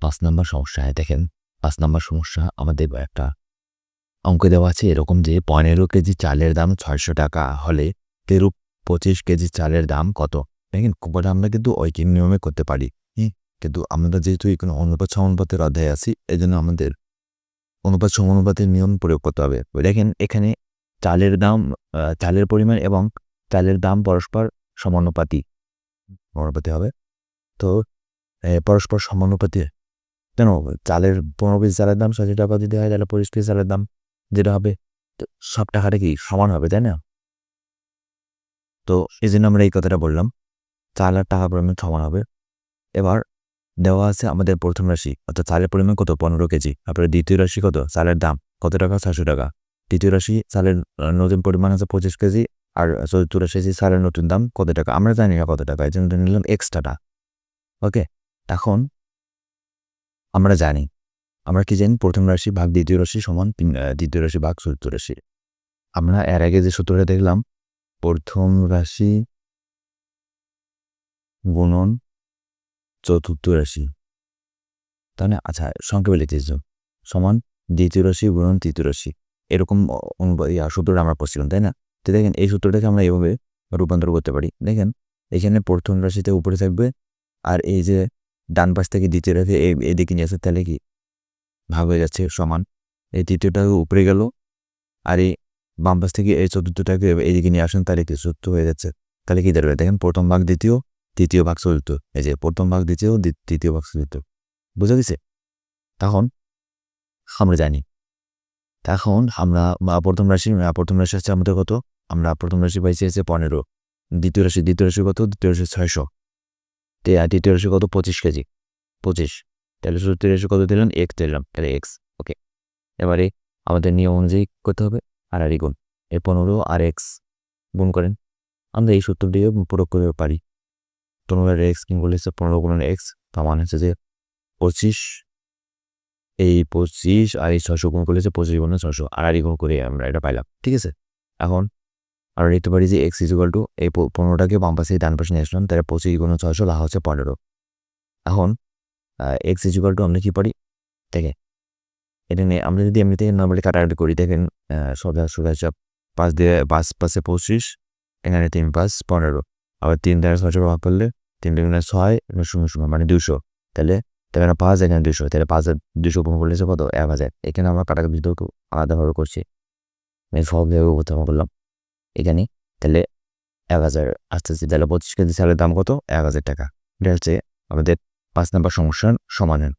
পাঁচ নম্বর সমস্যা। হ্যাঁ দেখেন, পাঁচ নম্বর সমস্যা আমাদের একটা অঙ্ক দেওয়া আছে এরকম যে পনেরো কেজি চালের দাম ছয়শো টাকা হলে তেরো পঁচিশ কেজি চালের দাম কত? দেখেন কোপটা আমরা কিন্তু ঐকিক নিয়মে করতে পারি। কিন্তু আমরা যেহেতু এখানে অনুপাত সমানুপাতের অধ্যায় আছি এই জন্য আমাদের অনুপাত সমানুপাতের নিয়ম প্রয়োগ করতে হবে। দেখেন, এখানে চালের দাম চালের পরিমাণ এবং চালের দাম পরস্পর সমানুপাতি। সমানুপাতি হবে। তো পরস্পর সমানুপাতি কেন? চালের পনেরো পিস চালের দাম ছয়শো টাকা যদি হয়, তাহলে পঁচিশ পিস চালের দাম যেটা হবে সব টাকাটা কি সমান হবে, তাই না? তো এই জন্য আমরা এই কথাটা বললাম। চাল আর টাকা পরিমাণ সমান হবে। এবার দেওয়া আছে আমাদের প্রথম রাশি, অর্থাৎ চালের পরিমাণ কত? পনেরো কেজি। তারপরে দ্বিতীয় রাশি কত? চালের দাম কত টাকা? ছশো টাকা। তৃতীয় রাশি, চালের নতুন পরিমাণ আছে পঁচিশ কেজি, আর চতুর্থ রাশি চালের নতুন দাম কত টাকা? আমরা জানি না কত টাকা, এই জন্য নিলাম এক্সট্রাটা ওকে এখন আমরা জানি। আমরা কি জানি? প্রথম রাশি ভাগ দ্বিতীয় রাশি সমান দ্বিতীয় রাশি ভাগ চতুর্থ রাশি। আমরা এর আগে যে সূত্রটা দেখলাম, প্রথম রাশি গুণন চতুর্থ রাশি। তাহলে আচ্ছা সংক্ষেপে লিখতেছ সমান, দ্বিতীয় রাশি গুণন তৃতীয় রাশি। এরকম সূত্রটা আমরা পড়ছিলাম, তাই না? তো দেখেন, এই সূত্রটাকে আমরা এভাবে রূপান্তর করতে পারি। দেখেন, এখানে প্রথম রাশিতে উপরে থাকবে, আর এই যে ডান পাশ থেকে দ্বিতীয় এই এদিকে নিয়ে আসে, তাহলে কি? ভাগ হয়ে যাচ্ছে, সমান। এই তৃতীয়টা উপরে গেল, আর এই বাম পাশ থেকে এই চতুর্থটাকে এদিকে নিয়ে আসেন, তাহলে কি চতুর্থ হয়ে যাচ্ছে। তাহলে কি দাঁড়াবে? দেখেন, প্রথম ভাগ দ্বিতীয়, তৃতীয় ভাগ চতুর্থ। এই যে প্রথম ভাগ দ্বিতীয়, দ্বি- তৃতীয় ভাগ চতুর্থ। বুঝা গেছে? তখন আমরা জানি। তখন আমরা প্রথম রাশি প্রথম রাশি আছে আমাদের কত? আমরা প্রথম রাশি পাইছি হচ্ছে পনেরো। দ্বিতীয় রাশি দ্বিতীয় রাশি কত? দ্বিতীয় রাশি ছয়শো। তৃতীয় রাশি কত? পঁচিশ কেজি। পঁচিশ। তাহলে চতুর্থ রাশি কত দিলাম? এক্স দিলাম। তাহলে এক্স ওকে এবারে আমাদের নিয়ম অনুযায়ী করতে হবে। আর আর গুণ। এই পনেরো আর এক্স গুণ করেন। আমরা এই সূত্র দিয়ে প্রয়োগ করতে পারি। পনেরো আর এক্স করলে হচ্ছে পনেরো গুণ এক্স তার মানে হচ্ছে যে পঁচিশ, এই পঁচিশ আর এই ছশো গুণ করলে হচ্ছে পঁচিশ গুণ ছশো আর আর গুণ করে আমরা এটা পাইলাম। ঠিক আছে? এখন আমরা লিখতে পারি যে এক্স ইজুয়াল টু এই পনেরোটাকে বাম পাশে ডান পাশে নিয়ে আসলাম, তাহলে পঁচিশ গুণ ছয়শো লাভ হচ্ছে পনেরো। এখন এক্স ইজুয়াল টু আমরা কি পারি দেখে এটা নিয়ে আমরা যদি এমনিতে নর্মালি কাটাকাটি করি, দেখেন সোজা সোজা চাপ, পাঁচ দিয়ে, পাঁচ পাশে পঁচিশ, এখানে তিন পাঁচ পনেরো। আবার তিন দ্বারা ছশো ভাগ করলে তিন দুগুণে ছয় শূন্য শূন্য মানে দুশো। তাহলে তাহলে পাঁচ এখানে দুশো, তাহলে পাঁচ হাজার দুশো গুণ করলে কত? এক হাজার। এখানে আমরা কাটাকাটি আলাদাভাবে করছি। আমি সব জায়গায় উপস্থাপন করলাম। এখানে, তাহলে এক হাজার আস্তে আস্তে তাহলে পঁচিশ কেজি চালের দাম কত? এক হাজার টাকা। এটা হচ্ছে আমাদের পাঁচ নাম্বার সমস্যার সমাধান।